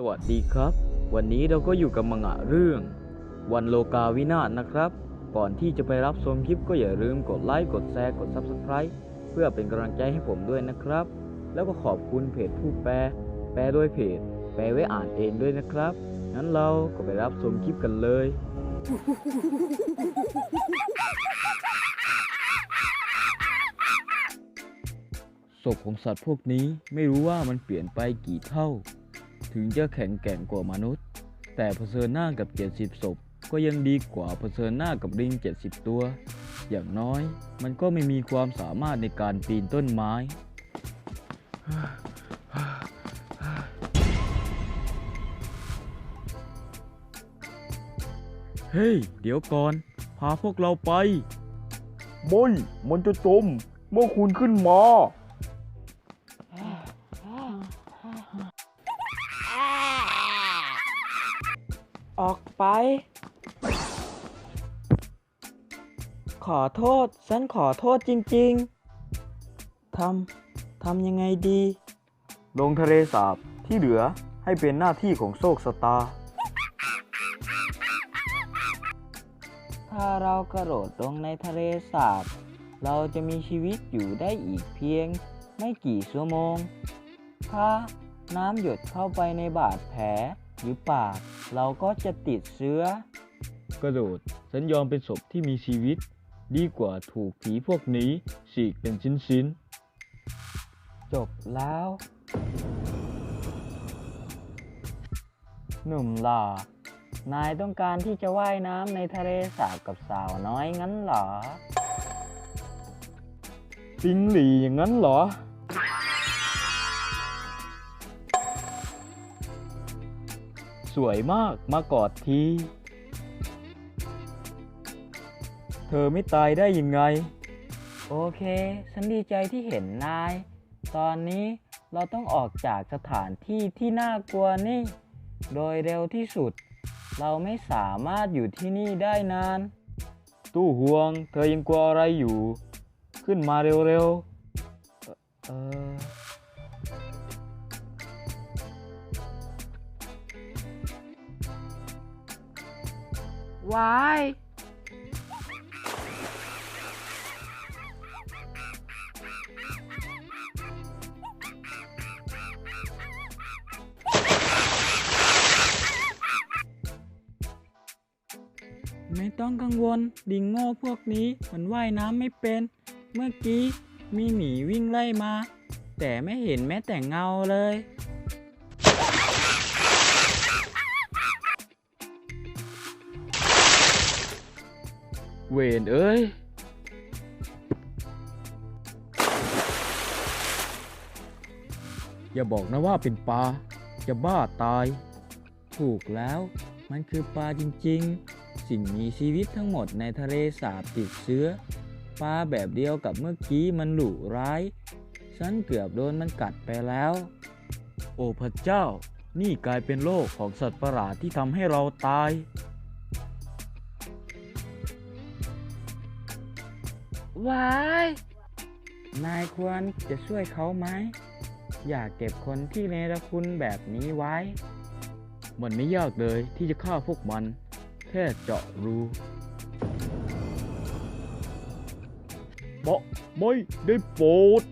สวัสดีครับ วันนี้เราก็อยู่กับมังงะเรื่อง วันโลกาวินาศนะครับ ก่อนที่จะไปรับชมคลิปก็อย่าลืมกดไลค์กดแชร์กด Subscribe เพื่อเป็นกำลังใจให้ผมด้วยนะครับ แล้วก็ขอบคุณเพจผู้แปล แปลโดยเพจ แปลไว้อ่านเองด้วยนะครับงั้นเราก็ไปรับชมคลิปกันเลย ศพของสัตว์พวกนี้ไม่รู้ว่ามันเปลี่ยนไปกี่เท่า ถึงจะแข็งแกร่งกว่ามนุษย์ แต่เผชิญหน้ากับ 70 ศพ ก็ยังดีกว่าเผชิญหน้ากับลิง 70 ตัว อย่างน้อยมันก็ไม่มีความสามารถในการปีนต้นไม้เฮ้ย เดี๋ยวก่อน พาพวกเราไปไม่มันจะจม เมื่อคุณขึ้นมา ออกไป ขอโทษ ฉันขอโทษจริง ๆ ทำ ทำยังไงดี ลงทะเลสาบที่เหลือให้เป็นหน้าที่ของโชคสตา ถ้าเรากระโดดลงในทะเลสาบ เราจะมีชีวิตอยู่ได้อีกเพียง ไม่กี่ชั่วโมง ถ้าน้ำหยดเข้าไปในบาดแผล หรือปาก เราก็จะติดเชื้อกระโดดฉันยอมเป็นศพที่มีชีวิต ดีกว่าถูกผีพวกนี้ฉีกเป็นชิ้นๆ จบแล้ว หนุ่มหล่อนายต้องการที่จะว่ายน้ำในทะเลสาบกับสาวน้อยงั้นเหรอๆปิงหลี่อย่างนั้นเหรอ สวยมากมากอดที เธอไม่ตายได้ยังไง โอเค ฉันดีใจที่เห็นนาย ตอนนี้เราต้องออกจากสถานที่ที่น่ากลัวนี่ โดยเร็วที่สุด เราไม่สามารถอยู่ที่นี่ได้นาน ตู้ห่วง เธอยังกลัวอะไรอยู่ ขึ้นมาเร็วๆ เออ วายไม่ต้องกังวล ดิงโง่พวกนี้มันว่ายน้ำไม่เป็น เมื่อกี้มีหมีวิ่งไล่มา แต่ไม่เห็นแม้แต่เงาเลย เวนเอ้ย อย่าบอกนะว่าเป็นปลาจะบ้าตาย ถูกแล้วมันคือปลาจริงๆ สิ่งมีชีวิตทั้งหมดในทะเลสาบติดเชื้อปลาแบบเดียวกับเมื่อกี้มันหลุร้าย ฉันเกือบโดนมันกัดไปแล้ว โอ้พระเจ้า นี่กลายเป็นโลกของสัตว์ประหลาดที่ทำให้เราตาย ว้าย นายควรจะช่วยเขาไหม อย่าเก็บคนที่เนรคุณแบบนี้ไว้ มันไม่ยากเลยที่จะฆ่าพวกมัน แค่เจาะรูเบาะไม่ได้โปรด